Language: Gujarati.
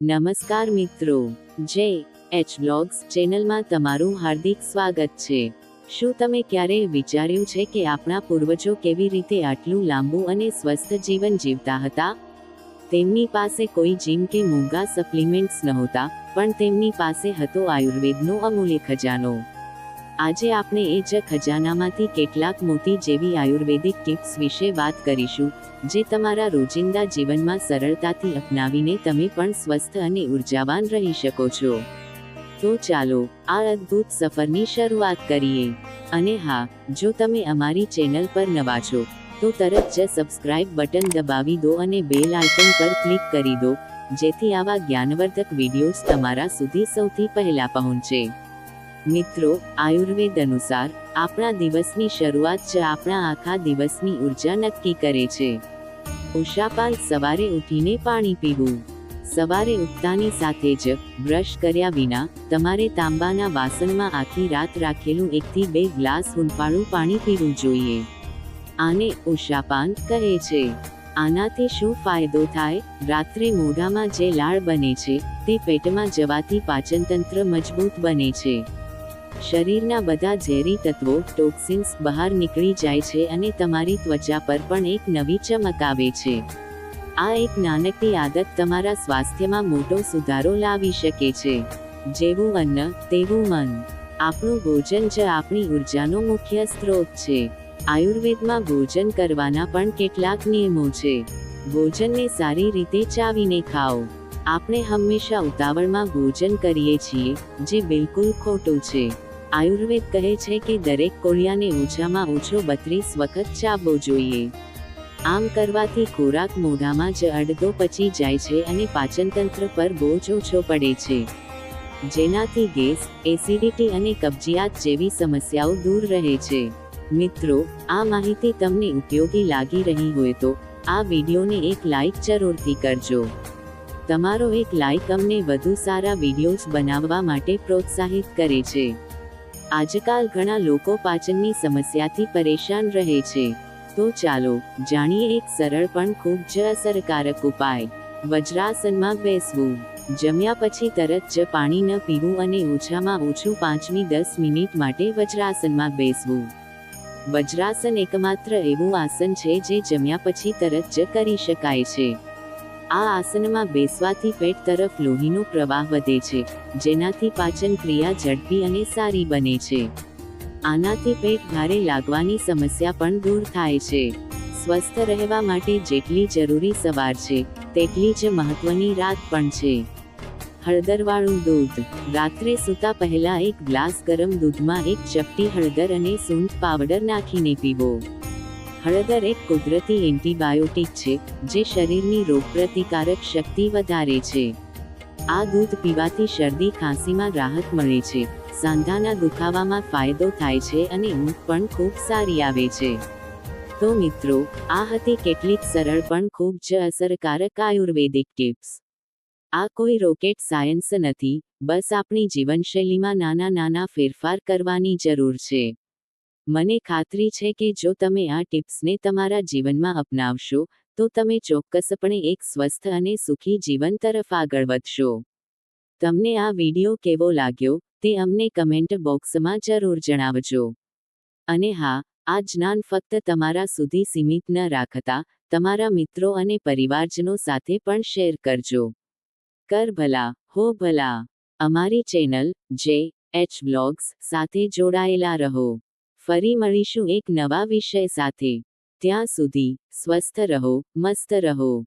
નમસ્કાર મિત્રો, જે એચ બ્લોગ્સ ચેનલમાં તમારું હાર્દિક સ્વાગત છે. શું તમે ક્યારેય વિચાર્યું છે કે આપણા પૂર્વજો કેવી રીતે આટલું લાંબુ અને સ્વસ્થ જીવન જીવતા હતા? તેમની પાસે કોઈ જીમ કે મોંઘા સપ્લિમેન્ટ્સ નહોતા, પણ તેમની પાસે હતો આયુર્વેદનો અમૂલ્ય ખજાનો. આજે આપણે એ જ ખજાનામાંથી કેટલાક મોતી જેવી આયુર્વેદિક ટિપ્સ વિશે વાત કરીશું, જે તમારા રોજિંદા જીવનમાં સરળતાથી અપનાવીને તમે પણ સ્વસ્થ અને ઉર્જાવાન રહી શકો છો. તો ચાલો, આ અદ્ભુત સફરની શરૂઆત કરીએ. અને હા, જો તમે અમારી ચેનલ પર નવા છો, તો તરત જ સબસ્ક્રાઇબ બટન દબાવી દો અને બેલ આઇકન પર ક્લિક કરી દો, જેથી આવા જ્ઞાનવર્ધક વિડીયોઝ તમારા સુધી સૌથી પહેલા પહોંચે. મિત્રો, આયુર્વેદ અનુસાર, આપણા દિવસની શરૂઆત જ આપણા આખા દિવસની ઊર્જા નક્કી કરે છે. ઉષાપાલ સવારે ઉઠીને પાણી પીવું. સવારે ઉઠતાની સાથે જ, બ્રશ કર્યા વિના, તમારે તાંબાના વાસણમાં આખી રાત રાખેલું એકથી બે ગ્લાસ હૂંફાળું પાણી પીવું જોઈએ. આને ઉષાપાન કહે છે. આનાથી શું ફાયદો થાય? રાત્રે મોઢામાં જે લાળ બને છે, તે પેટમાં જવાથી પાચનતંત્ર મજબૂત બને છે. શરીરના બધા ઝેરી તત્વો, ટોક્સિન્સ બહાર નીકળી જાય છે અને તમારી ત્વચા પર પણ એક નવી ચમક આવે છે. આ એક નાનકડી આદત તમારા સ્વાસ્થ્યમાં મોટો સુધારો લાવી શકે છે. જેવું અન્ન, તેવું મન. આપણું ભોજન જ આપણી ઉર્જાનો મુખ્ય સ્ત્રોત છે. આયુર્વેદમાં ભોજન કરવાના પણ કેટલાક નિયમો છે. ભોજનને સારી રીતે ચાવીને ખાઓ. આપણે હંમેશા ઉતાવળમાં ભોજન કરીએ છીએ, જે બિલકુલ ખોટું છે. આયુર્વેદ કહે છે કે દરેક કોળિયાને ઓછામાં ઓછો બત્રીસ વખત ચાવવો જોઈએ. આમ કરવાથી ખોરાક મોઢામાં જ અડધો પચી જાય છે અને પાચનતંત્ર પર બોજ ઓછો પડે છે. જેનાથી ગેસ, એસિડિટી અને કબજિયાત જેવી સમસ્યાઓ દૂર રહે છે. મિત્રો, આ માહિતી તમને ઉપયોગી લાગી રહી હોય તો, આ વિડીયોને એક લાઈક જરૂરથી કરજો. તમારો એક લાઈક અમને વધુ સારા વિડીયોઝ બનાવવા માટે પ્રોત્સાહિત કરે છે. આજકાલ ઘણા લોકો પાચનની સમસ્યાથી પરેશાન રહે છે. તો ચાલો, જાણીએ એક સરળ પણ ખૂબ જ અસરકારક ઉપાય. વજ્રાસનમાં બેસવું. જમ્યા પછી તરત જ પાણી ન પીવું અને ઓછામાં ઓછું પાંચમી દસ મિનિટ માટે વજ્રાસનમાં બેસવું. વજ્રાસન એકમાત્ર એવું આસન છે જે જમ્યા પછી તરત જ કરી શકાય છે. આ આસનમાં બેસવાથી પેટ તરફ લોહીનો પ્રવાહ વધે છે, જેનાથી પાચન ક્રિયા ઝડપી અને સારી બને છે. આનાથી પેટ ભારે લાગવાની સમસ્યા પણ દૂર થાય છે. સ્વસ્થ રહેવા માટે જેટલી જરૂરી સવાર છે, તેટલી જ મહત્વની રાત પણ છે. હળદરવાળું દૂધ. રાત્રે સૂતા પહેલા એક ગ્લાસ ગરમ દૂધમાં એક ચપટી હળદર અને સૂંઠ પાવડર નાખીને પીવો. હળદર એક કુદરતી એન્ટીબાયોટિક છે, જે શરીરની રોગપ્રતિકારક શક્તિ વધારે છે. આ દૂધ પીવાથી શરદી, ખાંસીમાં રાહત મળે છે. સાંધાના દુખાવામાં ફાયદો થાય છે અને ઊંઘ પણ ખૂબ સારી આવે છે. તો મિત્રો, આ હતી કેટલીક સરળ પણ ખૂબ જ અસરકારક આયુર્વેદિક ટિપ્સ. આ કોઈ રોકેટ સાયન્સ નથી, બસ આપણી જીવનશૈલીમાં નાના નાના ફેરફાર કરવાની જરૂર છે. મને ખાતરી છે કે જો તમે આ ટિપ્સને તમારા જીવનમાં અપનાવશો, તો તમે ચોક્કસપણે એક સ્વસ્થ અને સુખી જીવન તરફ આગળ વધશો. તમને આ વિડિયો કેવો લાગ્યો, તે અમને કમેન્ટ બોક્સમાં જરૂર જણાવજો. અને હા, આ જ્ઞાન ફક્ત તમારા સુધી સીમિત ન રાખતા, તમારા મિત્રો અને પરિવારજનો સાથે પણ શેર કરજો. કર ભલા, હો ભલા. અમારી ચેનલ, જે એચ બ્લોગ્સ, સાથે જોડાયેલા રહો. ફરી મળીશું એક નવા વિષય સાથે. ત્યાં સુધી સ્વસ્થ રહો મસ્ત રહો.